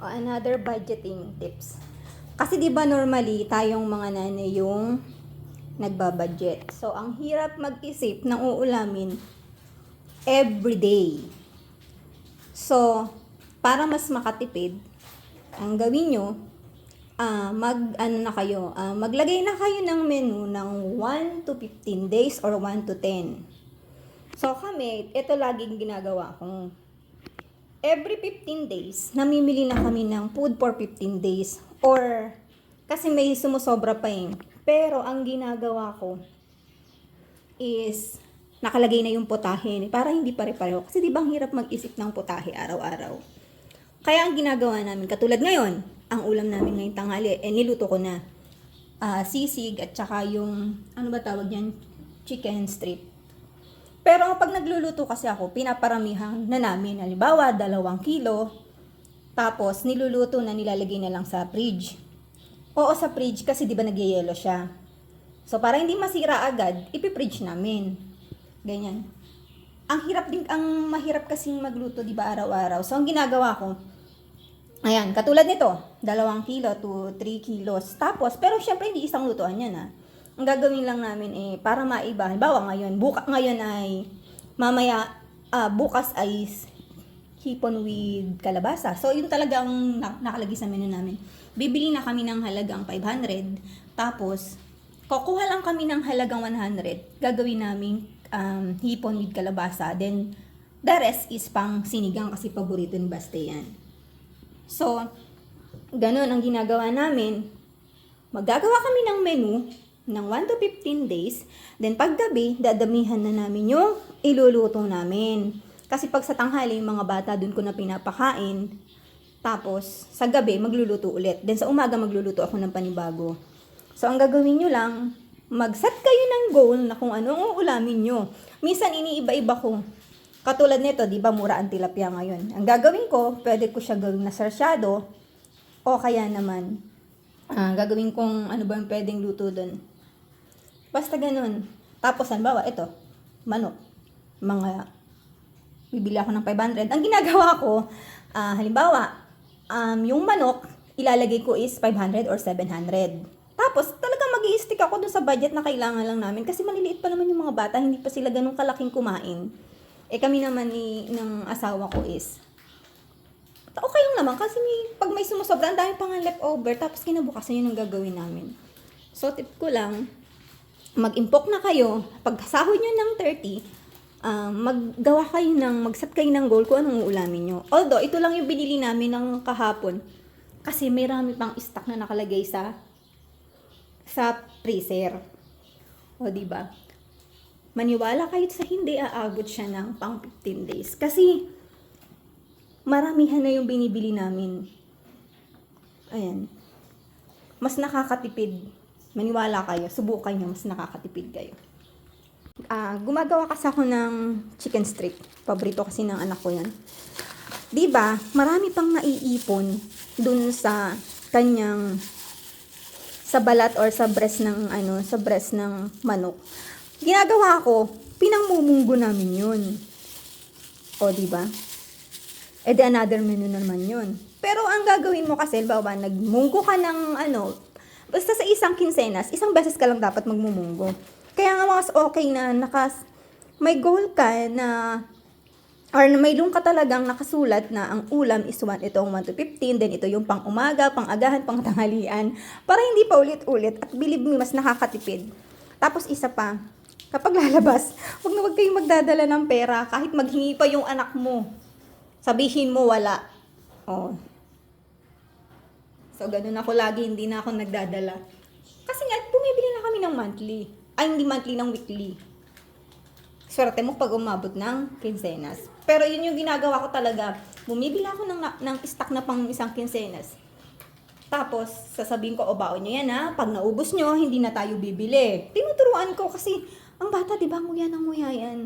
Another budgeting tips. Kasi 'di ba normally tayong mga nanay yung nagbabudget. So ang hirap mag-isip ng uulamin every day. So, para mas makatipid, ang gawin nyo, ah mag ano na kayo, ah, maglagay na kayo ng menu ng 1 to 15 days or 1 to 10. So kami, ito laging ginagawa ko. Every 15 days, namimili na kami ng food for 15 days. Or, kasi may sumusobra pa eh. Pero, ang ginagawa ko is, nakalagay na yung putahe. Para hindi pare-pareho. Kasi di ba ang hirap mag-isip ng putahe araw-araw. Kaya ang ginagawa namin, katulad ngayon, ang ulam namin ngayong tanghali, eh niluto ko na ah, sisig at saka yung, ano ba tawag yan? Chicken strip. Pero pag nagluluto kasi ako, pinaparamihan na namin. Halimbawa, dalawang kilo. Tapos, niluluto na nilalagay na lang sa fridge. Oo, sa fridge kasi di ba nagyayelo siya. So, para hindi masira agad, ipipridge namin. Ganyan. Ang hirap din, ang mahirap kasing magluto, di ba, araw-araw. So, ang ginagawa ko, ayan, katulad nito, dalawang kilo to 3 kilos. Tapos, pero syempre hindi isang lutuan yan, ah. Ang gagawin lang namin eh, para maiba, halimbawa ngayon, buka, ngayon ay, mamaya, ah, bukas ay hipon with kalabasa. So, yun talaga ang na- nakalagay sa menu namin. Bibili na kami ng halagang 500. Tapos, kukuha lang kami ng halagang 100. Gagawin namin um, hipon with kalabasa. Then, the rest is pang sinigang kasi paborito ni Baste yan. So, ganun ang ginagawa namin. Maggagawa kami ng menu ng 1 to 15 days. Then paggabi, dadamihan na namin yung iluluto namin. Kasi pag sa tanghali, yung mga bata dun ko na pinapakain. Tapos, sa gabi, magluluto ulit. Then sa umaga, magluluto ako ng panibago. So, ang gagawin nyo lang, mag-set kayo ng goal na kung ano ang uulamin nyo. Minsan, iniiba-iba ko. Katulad nito, di ba, mura ang tilapia ngayon. Ang gagawin ko, pwede ko siya gawin na sarsyado, o kaya naman, ah, gagawin kong ano ba yung pwedeng luto doon. Basta ganun. Tapos, halimbawa, ito, manok. Mga, bibili ako ng 500. Ang ginagawa ko, ah, halimbawa, um, yung manok, ilalagay ko is 500 or 700. Tapos, talaga mag stick ako dun sa budget na kailangan lang namin. Kasi maliliit pa naman yung mga bata, hindi pa sila ganun kalaking kumain. Eh kami naman ni, ng asawa ko is, okay lang naman kasi may, pag may sumusobra, ang dami pang leftover, tapos kinabukasan yun ang gagawin namin. So, tip ko lang, mag-impok na kayo, pag sahod nyo ng 30, ah, maggawa kayo ng, mag-set kayo ng goal kung anong uulamin nyo. Although, ito lang yung binili namin ng kahapon. Kasi may rami pang stock na nakalagay sa sa freezer. O, di ba? Maniwala kayo sa hindi aabot siya ng pang 15 days. Kasi, maramihan na yung binibili namin. Ayan. Mas nakakatipid. Maniwala kayo. Subukan nyo. Mas nakakatipid kayo. Ah, gumagawa kasi ako ng chicken strip. Paborito kasi ng anak ko yan. ba? Marami pang naiipon dun sa kanyang sa balat or sa breast ng ano, sa breast ng manok. Ginagawa ko, pinangmumunggo namin 'yun. O, di ba? Eh, di another menu na naman 'yun. Pero ang gagawin mo kasi, bawa, nagmunggo ka ng ano, basta sa isang kinsenas, isang beses ka lang dapat magmumunggo. Kaya nga mas okay na nakas, may goal ka na or may doon ka talagang nakasulat na ang ulam is 1, itong 1 to 15, then ito yung pang umaga, pang agahan, pang tanghalian, para hindi pa ulit-ulit at believe me, mas nakakatipid. Tapos isa pa, kapag lalabas, huwag na huwag kayong magdadala ng pera kahit maghingi pa yung anak mo. Sabihin mo wala. Oh. So, ganun ako lagi, hindi na ako nagdadala. Kasi nga, bumibili na kami ng monthly. Ay, hindi monthly, ng weekly swerte mo pag umabot ng kinsenas. Pero yun yung ginagawa ko talaga. Bumibili ako ng, ng stock na pang isang kinsenas. Tapos, sasabihin ko, o baon nyo yan ha, pag naubos nyo, hindi na tayo bibili. Tinuturuan ko kasi, ang bata, di ba, nguya ng nguya yan.